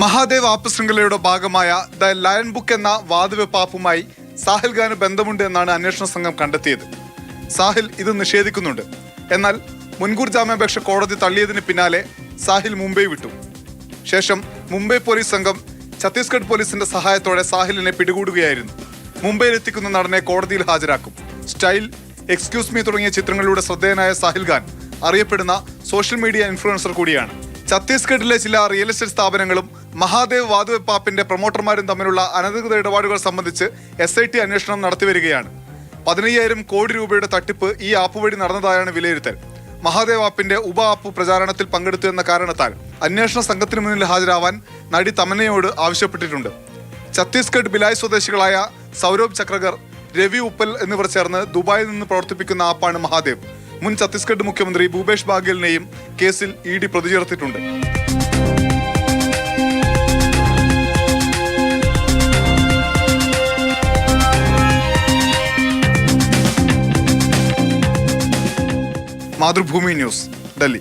Mahadev app ശൃംഖലയുടെ ഭാഗമായ the lion book എന്ന വാതുവെപ്പ് ആപ്പുമായി സാഹിൽ ഖാന് ബന്ധമുണ്ട് എന്നാണ് അന്വേഷണ സംഘം കണ്ടെത്തിയത്. സാഹിൽ ഇത് നിഷേധിക്കുന്നുണ്ട്. എന്നാൽ മുൻകൂർ ജാമ്യാപേക്ഷ കോടതി തള്ളിയതിന് പിന്നാലെ സാഹിൽ മുംബൈ വിട്ടു. ശേഷം മുംബൈ പോലീസ് സംഘം ഛത്തീസ്ഗഡ് പോലീസിന്റെ സഹായത്തോടെ സാഹിലിനെ പിടികൂടുകയായിരുന്നു. മുംബൈയിൽ എത്തിക്കുന്ന നടനെ കോടതിയിൽ ഹാജരാക്കും. സ്റ്റൈൽ എക്സ്ക്യൂസ് മീ തുടങ്ങിയ ചിത്രങ്ങളിലൂടെ ശ്രദ്ധേയനായ സാഹിൽ ഖാൻ അറിയപ്പെടുന്ന സോഷ്യൽ മീഡിയ ഇൻഫ്ലുവൻസർ കൂടിയാണ്. ഛത്തീസ്ഗഡിലെ ചില റിയൽ എസ്റ്റേറ്റ് സ്ഥാപനങ്ങളും മഹാദേവ് വാതുവെ പാപ്പിന്റെ പ്രൊമോട്ടർമാരും തമ്മിലുള്ള അനധികൃത ഇടപാടുകൾ സംബന്ധിച്ച് എസ് ഐ ടി അന്വേഷണം നടത്തിവരികയാണ് പതിനയ്യായിരം കോടി രൂപയുടെ തട്ടിപ്പ് ഈ ആപ്പ് വഴി നടന്നതായാണ് വിലയിരുത്തൽ. മഹാദേവ് ആപ്പിന്റെ ഉപ ആപ്പ് പ്രചാരണത്തിൽ പങ്കെടുത്തു എന്ന കാരണത്താൽ അന്വേഷണ സംഘത്തിന് മുന്നിൽ ഹാജരാവാൻ നടി തമനയോട് ആവശ്യപ്പെട്ടിട്ടുണ്ട്. ഛത്തീസ്ഗഡ് ബിലായ് സ്വദേശികളായ സൗരഭ് ചക്രകർ രവി ഉപ്പൽ എന്നിവർ ചേർന്ന് ദുബായിൽ നിന്ന് പ്രവർത്തിപ്പിക്കുന്ന ആപ്പാണ് മഹാദേവ്. മുൻ ഛത്തീസ്ഗഡ് മുഖ്യമന്ത്രി ഭൂപേഷ് ബാഗേലിനെയും കേസിൽ ഇ ഡി പ്രതി ചേർത്തിട്ടുണ്ട് മാതൃഭൂമി ന്യൂസ് ഡൽഹി.